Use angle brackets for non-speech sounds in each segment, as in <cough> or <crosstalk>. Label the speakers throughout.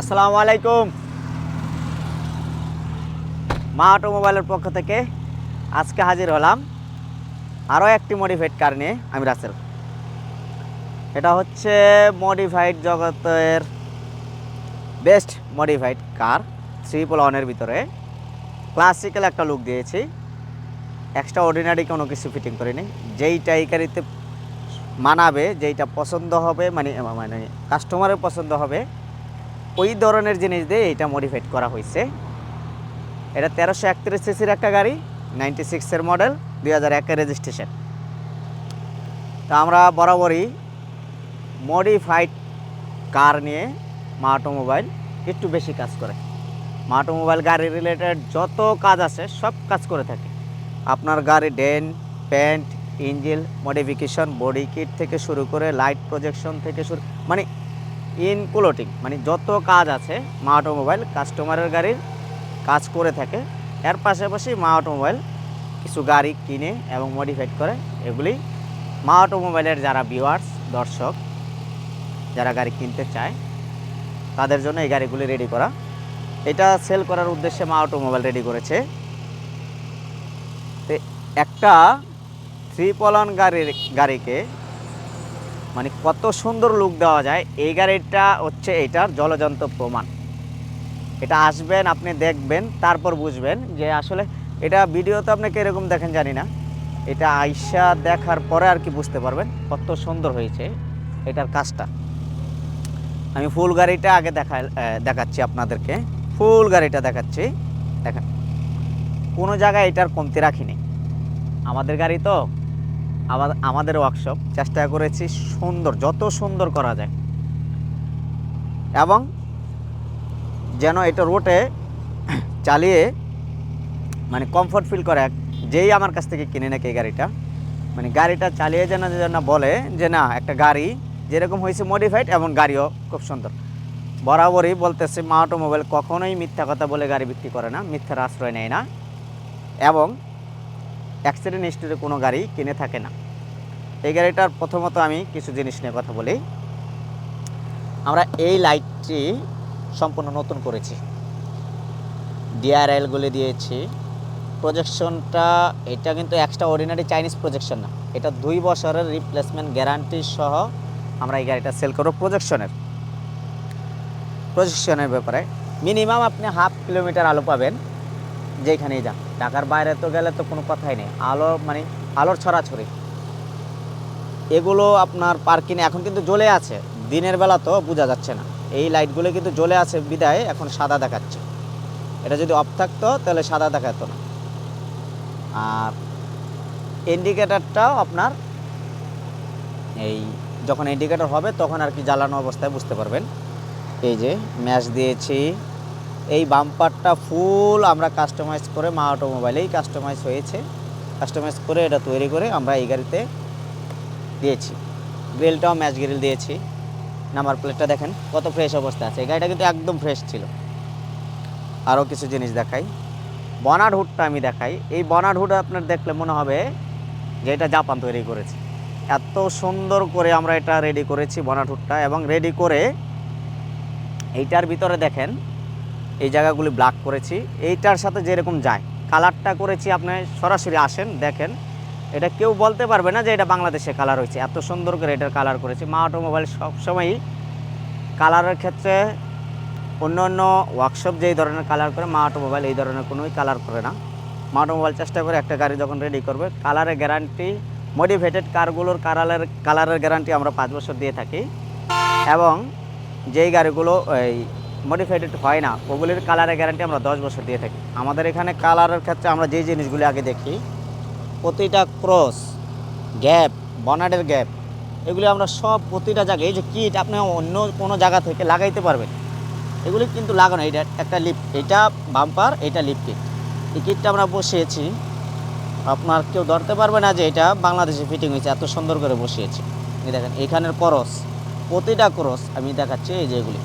Speaker 1: আসসালামু আলাইকুম। মা অটোমোবাইলের পক্ষ থেকে আজকে হাজির হলাম আরও একটি মডিফাইড কার নিয়ে, আমি রাসেল। এটা হচ্ছে মডিফাইড জগতের বেস্ট মডিফাইড কার ট্রিপল ওয়ানের ভিতরে। ক্লাসিক্যাল একটা লুক দিয়েছি। এক্সট্রা অর্ডিনারি কোনো কিছু ফিটিং করিনি। যেইটা এই গাড়িতে মানাবে, যেইটা পছন্দ হবে মানে মানে কাস্টমারের পছন্দ হবে ওই ধরনের জিনিস দিয়ে এটা মডিফাইড করা হয়েছে। এটা তেরোশো একত্রিশ সিসির একটা গাড়ি নাইনটি সিক্সের মডেল দুই হাজার একের রেজিস্ট্রেশন তা আমরা বরাবরই মডিফাইড কার নিয়ে মা অটোমোবাইল একটু বেশি কাজ করে। মা অটোমোবাইল গাড়ি রিলেটেড যত কাজ আছে, সব কাজ করে থাকে। আপনার গাড়ি dent paint engine modification body kit থেকে শুরু করে লাইট প্রজেকশন থেকে শুরু মানে ইনক্লুডিং মানে যত কাজ আছে, মা অটোমোবাইল কাস্টমারের গাড়ির কাজ করে থাকে। এর পাশাপাশি মা অটোমোবাইল কিছু গাড়ি কিনে এবং মডিফাইড করে, এগুলি মা অটোমোবাইলের যারা ভিউয়ার্স দর্শক, যারা গাড়ি কিনতে চায়, তাদের জন্য এই গাড়িগুলি রেডি করা। এটা সেল করার উদ্দেশ্যে মা অটোমোবাইল রেডি করেছে। তো একটা থ্রি পলন গাড়ির, গাড়িকে মানে কত সুন্দর লুক দেওয়া যায়। এই গাড়িটা হচ্ছে এটার জলজন্ত প্রমাণ। এটা আসবেন, আপনি দেখবেন, তারপর বুঝবেন যে আসলে এটা ভিডিওতে আপনাকে এরকম দেখেন জানি না। এটা আইসা দেখার পরে আর কি বুঝতে পারবেন কত সুন্দর হয়েছে এটার কাজটা। আমি ফুল গাড়িটা আগে দেখা দেখাচ্ছি আপনাদেরকে। ফুল গাড়িটা দেখাচ্ছি। দেখেন, কোনো জায়গায় এটার কমতি রাখিনি। আমাদের গাড়ি তো আমাদের ওয়ার্কশপ চেষ্টা করেছি সুন্দর, যত সুন্দর করা যায়। এবং যেন এটা রোটে চালিয়ে মানে কমফর্ট ফিল করে যেই আমার কাছ থেকে কিনে নাকি এই গাড়িটা। মানে গাড়িটা চালিয়ে যেন যেন বলে যে, না, একটা গাড়ি যেরকম হয়েছে মডিফাইড এমন গাড়িও খুব সুন্দর। বরাবরই বলতেছে, মা অটোমোবাইল কখনোই মিথ্যা কথা বলে গাড়ি বিক্রি করে না, মিথ্যার আশ্রয় নেয় না। এবং অ্যাক্সিডেন্ট হিস্ট্রিতে কোনো গাড়ি কিনে থাকে না। এই গাড়িটার প্রথমত আমি কিছু জিনিস নিয়ে কথা বলি। আমরা এই লাইটটি সম্পূর্ণ নতুন করেছি। ডিআরএলগুলি দিয়েছি। প্রজেকশনটা এটা কিন্তু এক্সট্রা অর্ডিনারি চাইনিজ প্রজেকশন না। এটা দুই বছরের রিপ্লেসমেন্ট গ্যারান্টি সহ আমরা এই গাড়িটা সেল করব প্রজেকশনের প্রজেকশনের ব্যাপারে মিনিমাম আপনি হাফ কিলোমিটার আলো পাবেন। যেখানেই যান। ঢাকার বাইরে তো গেলে তো কোনো কথাই নেই। আলো মানে আলোর ছড়াছড়ি। এগুলো আপনার পার্কিংয়ে এখন কিন্তু জ্বলে আছে। দিনের বেলা তো বোঝা যাচ্ছে না। এই লাইটগুলো কিন্তু জ্বলে আছে বিদায়, এখন সাদা দেখাচ্ছে। এটা যদি অফ থাকতো, তাহলে সাদা দেখাতো না। আর ইন্ডিকেটারটাও আপনার এই যখন ইন্ডিকেটর হবে, তখন আর কি জ্বালানো অবস্থায় বুঝতে পারবেন। এই যে ম্যাচ দিয়েছি। এই বাম্পারটা ফুল আমরা কাস্টমাইজ করে মা অটোমোবাইলেই কাস্টমাইজ হয়েছে। কাস্টমাইজ করে এটা তৈরি করে আমরা এই গাড়িতে দিয়েছি। গ্রিলটাও ম্যাচ গ্রিল দিয়েছি। নাম্বার প্লেটটা দেখেন, কত ফ্রেশ অবস্থা আছে। এই গাড়িটা কিন্তু একদম ফ্রেশ ছিল। আরও কিছু জিনিস দেখাই। বনার হুডটা আমি দেখাই। এই বনার হুড আপনার দেখলে মনে হবে যে এটা জাপান তৈরি করেছে। এত সুন্দর করে আমরা এটা রেডি করেছি বনার হুডটা এবং রেডি করে এইটার ভিতরে দেখেন এই জায়গাগুলি ব্ল্যাক করেছি। এইটার সাথে যেরকম যায় কালারটা করেছি আপনি সরাসরি আসেন, দেখেন। এটা কেউ বলতে পারবে না যে এটা বাংলাদেশে কালার হয়েছে। এত সুন্দর করে এটার কালার করেছি। মা অটোমোবাইল সবসময়ই কালারের ক্ষেত্রে অন্য অন্য ওয়ার্কশপ যেই ধরনের কালার করে, মা অটোমোবাইল এই ধরনের কোনোই কালার করে না। মা অটোমোবাইল চেষ্টা করে একটা গাড়ি যখন রেডি করবে কালারের গ্যারান্টি মডিফাইটেড কারগুলোর কালারের কালারের গ্যারান্টি আমরা পাঁচ বছর দিয়ে থাকি। এবং যেই গাড়িগুলো, এই মডিফাইডেড হয় না। ওগুলির কালারের গ্যারান্টি আমরা দশ বছর দিয়ে থাকি। আমাদের এখানে কালারের ক্ষেত্রে আমরা যেই জিনিসগুলি আগে দেখি, প্রতিটা ক্রস গ্যাপ বনাডের গ্যাপ এগুলি আমরা সব প্রতিটা জায়গায় যে কিট আপনি অন্য কোনো জায়গা থেকে লাগাইতে পারবেন। এগুলি কিন্তু লাগানো, এটা একটা লিপ এটা বাম্পার এটা লিপ কিট এই কিটটা আমরা বসিয়েছি। আপনার কেউ ধরতে পারবে না যে এটা বাংলাদেশে ফিটিং হয়েছে, এত সুন্দর করে বসিয়েছি। দেখেন, এখানের ক্রস প্রতিটা ক্রস আমি দেখাচ্ছি, এই যেগুলি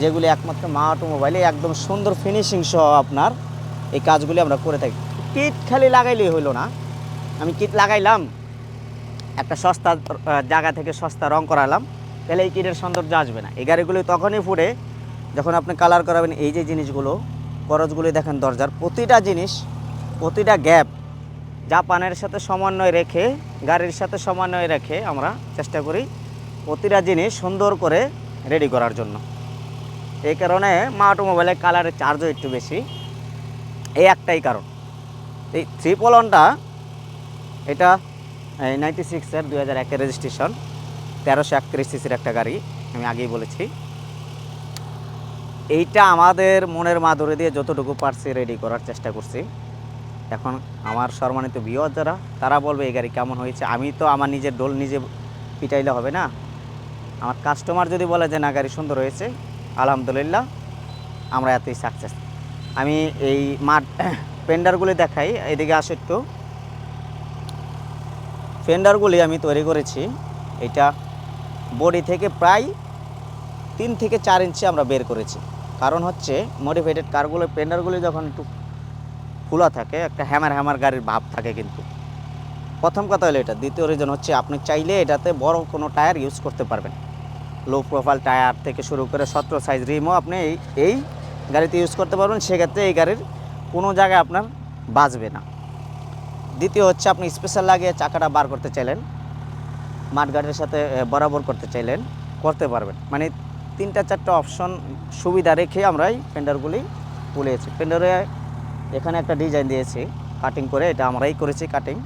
Speaker 1: যেগুলি একমাত্র মা অটোমোবাইলে একদম সুন্দর ফিনিশিং সহ আপনার এই কাজগুলি আমরা করে থাকি। কিট খালি লাগাইলেই হইল না। আমি কিট লাগাইলাম, একটা সস্তা জায়গা থেকে সস্তা রং করালাম, তাহলে এই কিটের সৌন্দর্য আসবে না। এই গাড়িগুলি তখনই ফুটে, যখন আপনি কালার করাবেন, এই যে জিনিসগুলো করজগুলি দেখেন দরজার, প্রতিটা জিনিস, প্রতিটা গ্যাপ জাপানের সাথে সমন্বয় রেখে, গাড়ির সাথে সমন্বয় রেখে আমরা চেষ্টা করি প্রতিটা জিনিস সুন্দর করে রেডি করার জন্য। এই কারণে মা অটোমোবাইলের কালারের চার্জও একটু বেশি। এই একটাই কারণ। এই থ্রি পলনটা এটা নাইনটি সিক্সের দু হাজার একের রেজিস্ট্রেশন তেরোশো একত্রিশ সিসির একটা গাড়ি, আমি আগেই বলেছি। এইটা আমাদের মনের মাধুরী দিয়ে যতটুকু পারছি রেডি করার চেষ্টা করছি। এখন আমার সম্মানিত বিয় যারা, তারা বলবে এই গাড়ি কেমন হয়েছে? আমি তো আমার নিজের ডোল নিজে পিটাইলে হবে না। আমার কাস্টমার যদি বলে যে, না, গাড়ি সুন্দর হয়েছে আলহামদুলিল্লাহ, আমরা এতই সাকসেস আমি এই মাঠ <coughs> পেন্ডারগুলি দেখাই, এদিকে আসো একটু। ফেন্ডারগুলি আমি তৈরি করেছি, এটা বডি থেকে প্রায় তিন থেকে চার ইঞ্চি আমরা বের করেছি। কারণ হচ্ছে মডিফাইডেড কারগুলো পেন্ডারগুলি যখন একটু খোলা থাকে, একটা হ্যামার হ্যামার গাড়ির ভাব থাকে কিন্তু। প্রথম কথা হলো এটা। দ্বিতীয় রিজন হচ্ছে, আপনি চাইলে এটাতে বড় কোনো টায়ার ইউজ করতে পারবেন। লো প্রোফাইল টায়ার থেকে শুরু করে সতেরো সাইজ রিমও আপনি এই এই গাড়িতে ইউজ করতে পারবেন। সেক্ষেত্রে এই গাড়ির কোনো জায়গায় আপনার বাজবে না। দ্বিতীয় হচ্ছে আপনি স্পেশাল লাগিয়ে চাকাটা বার করতে চাইলেন মাঠগাড়ির সাথে বরাবর করতে চাইলেন, করতে পারবেন। মানে তিনটা চারটা অপশন সুবিধা রেখে আমরা এই পেন্ডারগুলি তুলেছি। পেন্ডারে এখানে একটা ডিজাইন দিয়েছি কাটিং করে, এটা আমরাই করেছি কাটিং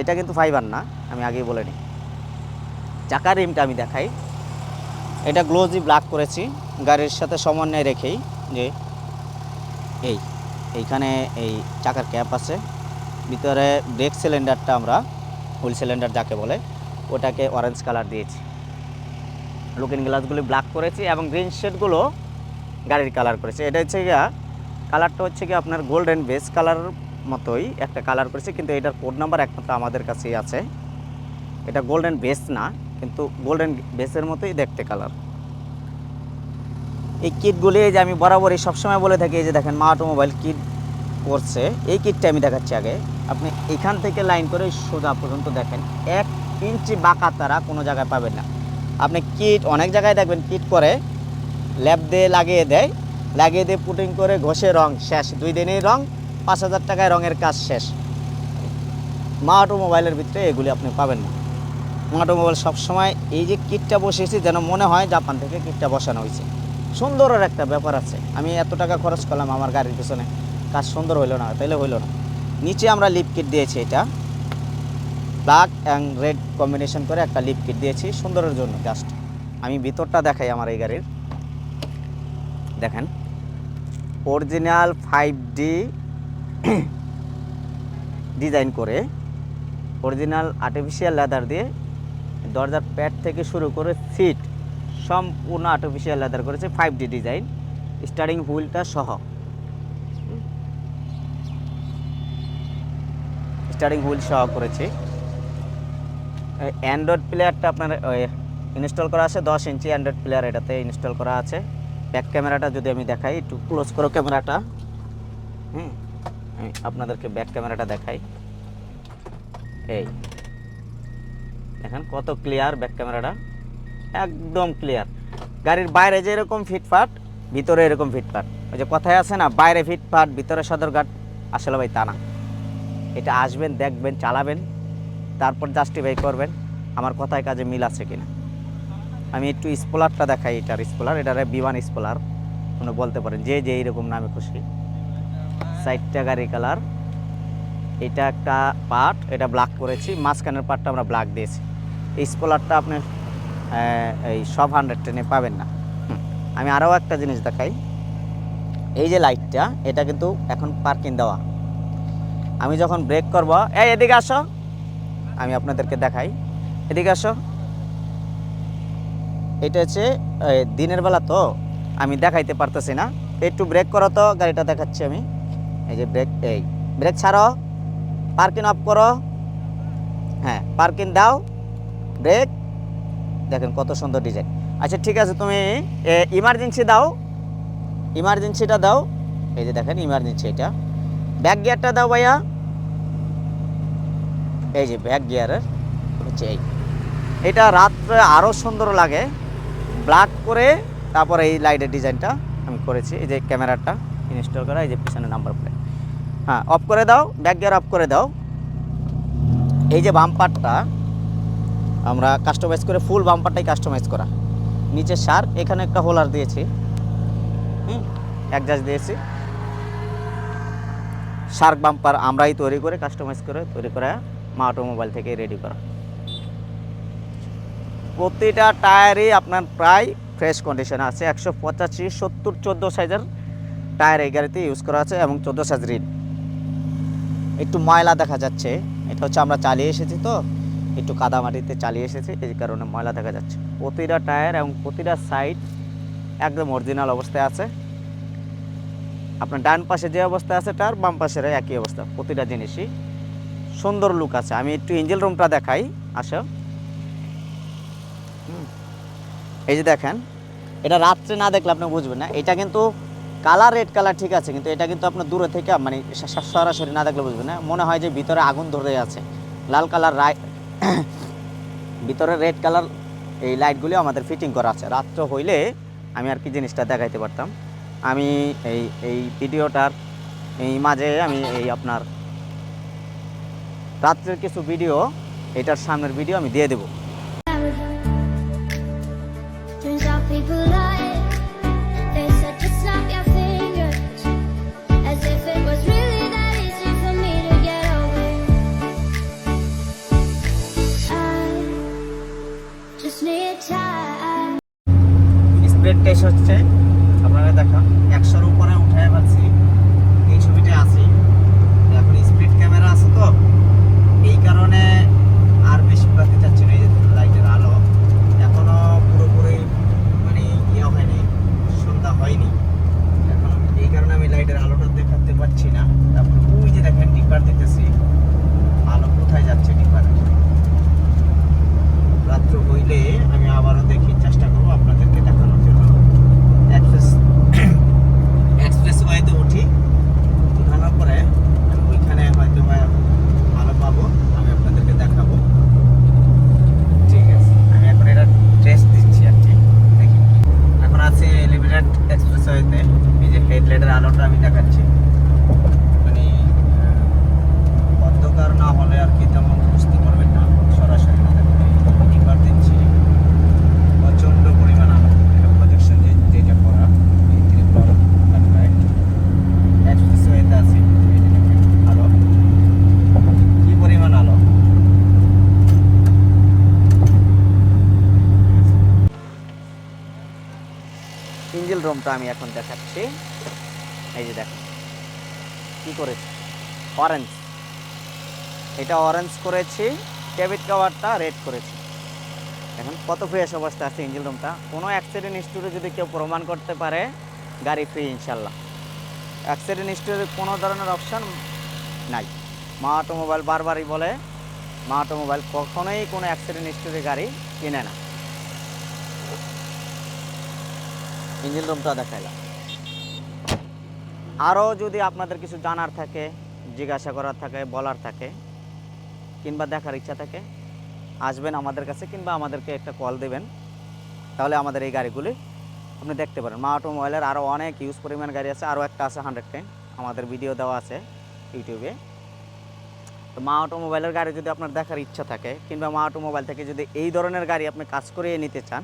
Speaker 1: এটা কিন্তু ফাইবার না, আমি আগেই বলে নিই। চাকার রিমটা আমি দেখাই। এটা গ্লোজি ব্ল্যাক করেছি। গাড়ির সাথে সমন্বয় রেখেই যে এই, এইখানে এই চাকার ক্যাপ আছে। ভিতরে ব্রেক সিলিন্ডারটা আমরা হুইল সিলিন্ডার যাকে বলে, ওটাকে অরেঞ্জ কালার দিয়েছি। লুকিং গ্লাসগুলি ব্ল্যাক করেছি এবং গ্রিন শেডগুলো গাড়ির কালার করেছি। এটা হচ্ছে গিয়া কালারটা হচ্ছে কি আপনার গোল্ডেন বেস কালার মতোই একটা কালার করেছি, কিন্তু এটার কোড নাম্বার একমাত্র আমাদের কাছেই আছে। এটা গোল্ডেন বেস না। কিন্তু গোল্ডেন বেসের মতোই দেখতে কালার এই কিটগুলি যে আমি বরাবরই সবসময় বলে থাকি যে দেখেন মা অটোমোবাইল কিট করছে এই কিটটা আমি দেখাচ্ছি আগে। আপনি এখান থেকে লাইন করে সোজা পর্যন্ত দেখেন, এক ইঞ্চি বাঁকা তারা কোনো জায়গায় পাবেন না। আপনি কিট অনেক জায়গায় দেখবেন কিট করে ল্যাব দিয়ে লাগিয়ে দেয়, লাগিয়ে দিয়ে পুটিং করে ঘষে রং শেষ, দুই দিনেই রং, পাঁচ হাজার টাকায় রঙের কাজ শেষ। মা অটোমোবাইলের ভিতরে এগুলি আপনি পাবেন না। মা অটোমোবাইল সবসময় এই যে কিটটা বসিয়েছি যেন মনে হয় জাপান থেকে কিটটা বসানো হয়েছে। সুন্দরের একটা ব্যাপার আছে। আমি এত টাকা খরচ করলাম আমার গাড়ির পিছনে। কাজ সুন্দর হইল না, তাইলে হইল না। নিচে আমরা লিপ কিট দিয়েছি এটা। ব্ল্যাক অ্যান্ড রেড কম্বিনেশন করে একটা লিপ কিট দিয়েছি, সুন্দরের জন্য জাস্ট আমি ভিতরটা দেখাই আমার এই গাড়ির। দেখেন। অরিজিনাল ফাইভ ডি ডিজাইন করে অরিজিনাল আর্টিফিশিয়াল লেদার দিয়ে দরজার প্যাড থেকে শুরু করে সিট সম্পূর্ণ আর্টিফিশিয়াল লেদার করেছে ফাইভ ডি ডিজাইন স্টারিং হুইলটা সহ। স্টারিং হুইল সহ করেছি। অ্যান্ড্রয়েড প্লেয়ারটা আপনার ইনস্টল করা আছে, দশ ইঞ্চি অ্যান্ড্রয়েড প্লেয়ার এটাতে ইনস্টল করা আছে। ব্যাক ক্যামেরাটা যদি আমি দেখাই, একটু ক্লোজ করো ক্যামেরাটা হুম আপনাদেরকে ব্যাক ক্যামেরাটা দেখাই। এই। দেখেন কত ক্লিয়ার ব্যাক ক্যামেরাটা একদম ক্লিয়ার গাড়ির বাইরে যে এরকম ফিটফাট, ভিতরে এরকম ফিটফাট। ওই যে কথায় আছে না, বাইরে ফিটফাট, ভিতরে সদরঘাট আসলে ভাই তা না। এটা আসবেন, দেখবেন, চালাবেন, তারপর জাস্টিফাই করবেন। আমার কথায় কাজে মিল আছে কিনা। আমি একটু স্পোলারটা দেখাই এটার স্পোলার এটার বিমান স্পোলার কোনো বলতে পারেন, যে যে এইরকম নামে খুশি। সাইডটা গাড়ি কালার এটা একটা পার্ট এটা ব্ল্যাক করেছি। মাঝখানের পার্টটা আমরা ব্ল্যাক দিয়েছি। এই স্পোলারটা আপনি এই সব হান্ড্রেড টেনে পাবেন না। আমি আরও একটা জিনিস দেখাই। এই যে লাইটটা এটা কিন্তু এখন পার্কিং দেওয়া। আমি যখন ব্রেক করব, এই এদিকে আসো। আমি আপনাদেরকে দেখাই। এদিকে আসো। এটা হচ্ছে দিনের বেলা তো, আমি দেখাইতে পারতেছি না। একটু ব্রেক করো তো, গাড়িটা দেখাচ্ছি আমি। এই যে ব্রেক এই ব্রেক ছাড়ো। পার্কিং অফ করো। হ্যাঁ পার্কিং দাও। ব্রেক। দেখেন কত সুন্দর ডিজাইন। আচ্ছা ঠিক আছে, তুমি ইমার্জেন্সি দাও। ইমার্জেন্সিটা দাও। এই যে দেখেন ইমার্জেন্সি এটা। ব্যাক গিয়ারটা দাও ভাইয়া। এই যে ব্যাক গিয়ারের হচ্ছে এই। এটা রাত্রে আরও সুন্দর লাগে। ব্ল্যাক করে তারপরে এই লাইটের ডিজাইনটা আমি করেছি। এই যে ক্যামেরাটা ইনস্টল করা, এই যে পিছনে নাম্বার প্লেট হ্যাঁ অফ করে দাও ব্যাক গিয়ার অফ করে দাও। এই যে বাম্পারটা আমরা কাস্টমাইজ করে ফুল বাম্পারটাই কাস্টমাইজ করা। নিচে শার্ক এখানে একটা হোলার দিয়েছি। অ্যাডজাস্ট দিয়েছি। শার্ক বাম্পার আমরাই তৈরি করে কাস্টমাইজ করে, তৈরি করা মা অটোমোবাইল থেকে রেডি করা। প্রতিটা টায়ারই আপনার প্রায় ফ্রেশ কন্ডিশনে আছে। একশো পঁচাশি, সত্তর, চোদ্দ সাইজের টায়ার এই গাড়িতে ইউজ করা আছে এবং চোদ্দ সাইজ রিড। একটু ময়লা দেখা যাচ্ছে। এটা হচ্ছে আমরা চালিয়ে এসেছি তো। একটু কাদা মাটিতে চালিয়ে এসেছে, এই কারণে ময়লা দেখা যাচ্ছে। প্রতিটা টায়ার এবং প্রতিটা সাইড একদম অরিজিনাল অবস্থায় আছে। আপনার ডান পাশে যে অবস্থা আছে, তার বাম পাশের একই অবস্থা, প্রতিটা জিনিসই সুন্দর লুক আছে। আমি একটু ইঞ্জিল রুমটা দেখাই, আসো। এই যে দেখেন, এটা রাত্রে না দেখলে আপনি বুঝবেন না। এটা কিন্তু কালার রেড কালার ঠিক আছে, কিন্তু এটা কিন্তু আপনার দূরে থেকে মানে সরাসরি না দেখলে বুঝবেন না। মনে হয় যে ভিতরে আগুন ধরে আছে। লাল কালার ভিতরে রেড কালার এই লাইটগুলি আমাদের ফিটিং করা আছে। রাত্র হইলে আমি আর কি জিনিসটা দেখাইতে পারতাম। আমি এই এই ভিডিওটার, এই মাঝে আমি এই আপনার রাত্রের কিছু ভিডিও এটার সামনের ভিডিও আমি দিয়ে দেবো। স্প্রেড হচ্ছে। আপনারা দেখা একশোর উপরে উঠে পাচ্ছি এই ছবিটা আছি এখন স্পিড ক্যামেরা আছে তো এই কারণে আর বেশি পাতে চাচ্ছি না এই যে লাইটের আলো এখনও পুরোপুরি মানে ইয়ে হয়নি সন্ধ্যা হয়নি এখন এই কারণে আমি লাইটের আলোটা দেখাতে পারছি না তারপরে ওই যে দেখেন ডিপার দিতেছি আলো কোথায় যাচ্ছে ডিপার রাত্র হইলে আমি আবারও দেখি চেষ্টা করব আপনাদেরকে দেখানোর জন্য এক্সপ্রেস এক্সপ্রেস ওয়েতে উঠি উঠানোর পরে আমি ওইখানে হয়তো বা ভালো পাবো আমি আপনাদেরকে দেখাবো ঠিক আছে আমি এখন এটা টেস্ট দিচ্ছি আর কি দেখি এখন আছি লিমিটেড এক্সপ্রেস ওয়েতে এই যে হেডলাইটের আলোটা আমি দেখাচ্ছি মানে আহ, অন্ধকার না হলে আর কি তেমন বুঝতে পারবেন না সরাসরি না দেখলে এবার দিচ্ছি প্রচণ্ড পরিমাণ আলো এটা প্রজেকশন যে যেটা করা এই ত্রিপুরা লাইট এক্সপ্রেস ওয়েতে আছে এই যে দেখেন আলো কি পরিমাণ আলো রুমটা আমি এখন দেখাচ্ছি। এই যে দেখেন, কি করেছি? অরেঞ্জ এটা অরেঞ্জ করেছি ক্যাবিট কাভারটা রেড করেছি। এখন কত ফ্রেশ অবস্থা আছে ইঞ্জিন রুমটা কোনো অ্যাক্সিডেন্ট হিস্টোরি যদি কেউ প্রমাণ করতে পারে, গাড়ি ফ্রি ইনশাল্লাহ। অ্যাক্সিডেন্ট হিস্টোরি কোনো ধরনের অপশান নাই। মা অটোমোবাইল বারবারই বলে, মা অটোমোবাইল কখনোই কোনো অ্যাক্সিডেন্ট হিস্টোরি গাড়ি কিনে না। ইঞ্জিন রুমটা দেখাইলাম। আরও যদি আপনাদের কিছু জানার থাকে, জিজ্ঞাসা করার থাকে, বলার থাকে, কিংবা দেখার ইচ্ছা থাকে, আসবেন আমাদের কাছে কিংবা আমাদেরকে একটা কল দেবেন। তাহলে আমাদের এই গাড়িগুলি আপনি দেখতে পারেন। মা অটোমোবাইলের আরও অনেক ইউজ পরিমাণ গাড়ি আছে, আরও একটা আছে হান্ড্রেড টেন আমাদের ভিডিও দেওয়া আছে ইউটিউবে তো মা অটোমোবাইলের গাড়ি যদি আপনার দেখার ইচ্ছা থাকে, কিংবা মা অটোমোবাইল থেকে যদি এই ধরনের গাড়ি আপনি কাজ করিয়ে নিতে চান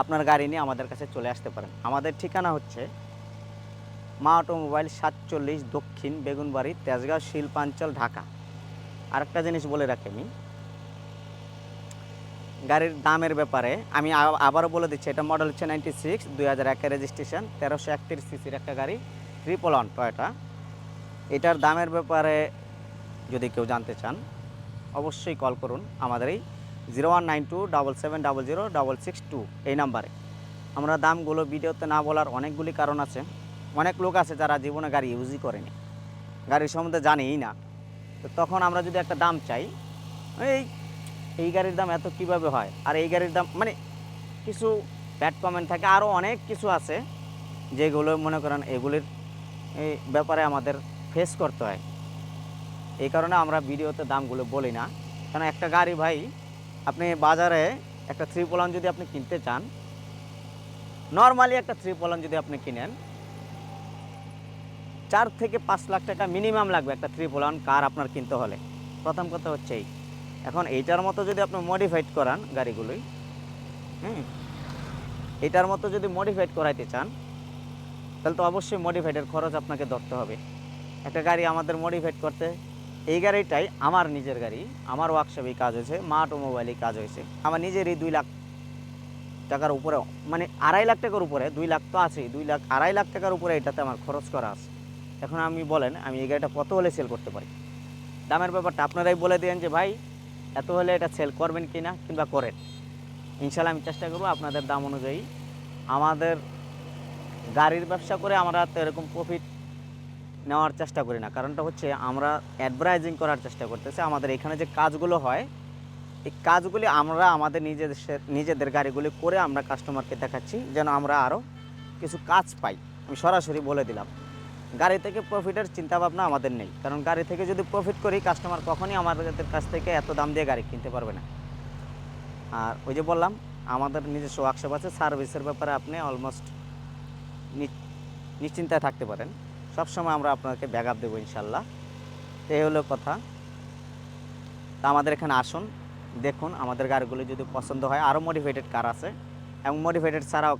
Speaker 1: আপনার গাড়ি নিয়ে আমাদের কাছে চলে আসতে পারেন। আমাদের ঠিকানা হচ্ছে মা অটোমোবাইল সাতচল্লিশ দক্ষিণ বেগুনবাড়ি, তেজগাঁও, শিল্পাঞ্চল, ঢাকা। আরেকটা জিনিস বলে রাখি আমি। গাড়ির দামের ব্যাপারে আমি আবারও বলে দিচ্ছি, এটা মডেল হচ্ছে নাইনটি সিক্স দুই হাজার একের রেজিস্ট্রেশন তেরোশো একত্রিশ সিসির একটা গাড়ি ট্রিপল অন টয়টা এটার দামের ব্যাপারে যদি কেউ জানতে চান, অবশ্যই কল করুন আমাদের এই zero one nine two double seven double zero double six two এই নাম্বারে। আমরা দামগুলো ভিডিওতে না বলার অনেকগুলি কারণ আছে। অনেক লোক আছে যারা জীবনে গাড়ি ইউজই করেনি। গাড়ির সম্বন্ধে জানেই না। তো তখন আমরা যদি একটা দাম চাই, এই এই গাড়ির দাম এত কীভাবে হয়? আর এই গাড়ির দাম মানে কিছু ব্যাড কমেন্ট থাকে। আরও অনেক কিছু আছে যেগুলো মনে করেন এগুলির, এই ব্যাপারে আমাদের ফেস করতে হয়। এই কারণে আমরা ভিডিওতে দামগুলো বলি না। কারণ একটা গাড়ি ভাই আপনি বাজারে একটা থ্রি যদি আপনি কিনতে চান নর্মালি একটা থ্রি পলন যদি আপনি কিনেন, চার থেকে পাঁচ লাখ টাকা মিনিমাম লাগবে একটা থ্রি পলন কার আপনার কিনতে হলে। প্রথম কথা হচ্ছে এই। এখন এইটার মতো যদি আপনি মডিফাইড করান গাড়িগুলোই, হুম এটার মতো যদি মডিফাইড করাইতে চান, তাহলে তো অবশ্যই মডিফাইডের খরচ আপনাকে ধরতে হবে। একটা গাড়ি আমাদের মডিফাইড করতে এই গাড়িটাই আমার নিজের গাড়ি। আমার ওয়ার্কশপেই কাজ হয়েছে মা অটোমোবাইলেই কাজ হয়েছে। আমার নিজেরই দুই লাখ টাকার উপরে মানে আড়াই লাখ টাকার উপরে, দুই লাখ তো আছেই, দুই লাখ, আড়াই লাখ টাকার উপরে এটাতে আমার খরচ করা আছে। এখন আমি বলেন, আমি এই গাড়িটা কত হলে সেল করতে পারি? দামের ব্যাপারটা আপনারাই বলে দেন যে, ভাই, এত হলে এটা সেল করবেন কি না কিংবা করেন? ইনশাল্লাহ আমি চেষ্টা করব আপনাদের দাম অনুযায়ী। আমাদের গাড়ির ব্যবসা করে আমরা তো এরকম প্রফিট নেওয়ার চেষ্টা করি না। কারণটা হচ্ছে আমরা অ্যাডভার্টাইজিং করার চেষ্টা করতেছি। আমাদের এখানে যে কাজগুলো হয়, এই কাজগুলি আমরা আমাদের নিজেদের নিজেদের গাড়িগুলি করে আমরা কাস্টমারকে দেখাচ্ছি, যেন আমরা আরও কিছু কাজ পাই। আমি সরাসরি বলে দিলাম। গাড়ি থেকে প্রফিটের চিন্তাভাবনা আমাদের নেই। কারণ গাড়ি থেকে যদি প্রফিট করি কাস্টমার কখনই আমাদের কাছ থেকে এত দাম দিয়ে গাড়ি কিনতে পারবে না। আর ওই যে বললাম, আমাদের নিজস্ব ওয়ার্কশপ আছে। সার্ভিসের ব্যাপারে আপনি অলমোস্ট নিশ্চিন্তায় থাকতে পারেন। সবসময় আমরা আপনাকে ব্যাক আপ দেবো ইনশাল্লাহ। তো এই হলো কথা। তা আমাদের এখানে আসুন, দেখুন আমাদের গাড়িগুলো যদি পছন্দ হয়, আরও মডিফাইডেড কার আছে এবং মডিফাইডেড ছাড়াও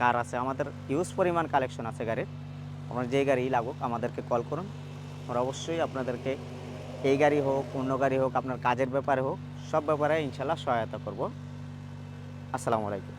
Speaker 1: কার আছে। আমাদের ইউজ পরিমাণ কালেকশন আছে গাড়ির। আপনার যেই গাড়ি লাগুক, আমাদেরকে কল করুন। আমরা অবশ্যই আপনাদেরকে এই গাড়ি হোক, অন্য গাড়ি হোক, আপনার কাজের ব্যাপারে হোক, সব ব্যাপারে ইনশাল্লাহ সহায়তা করব। আসসালামু আলাইকুম।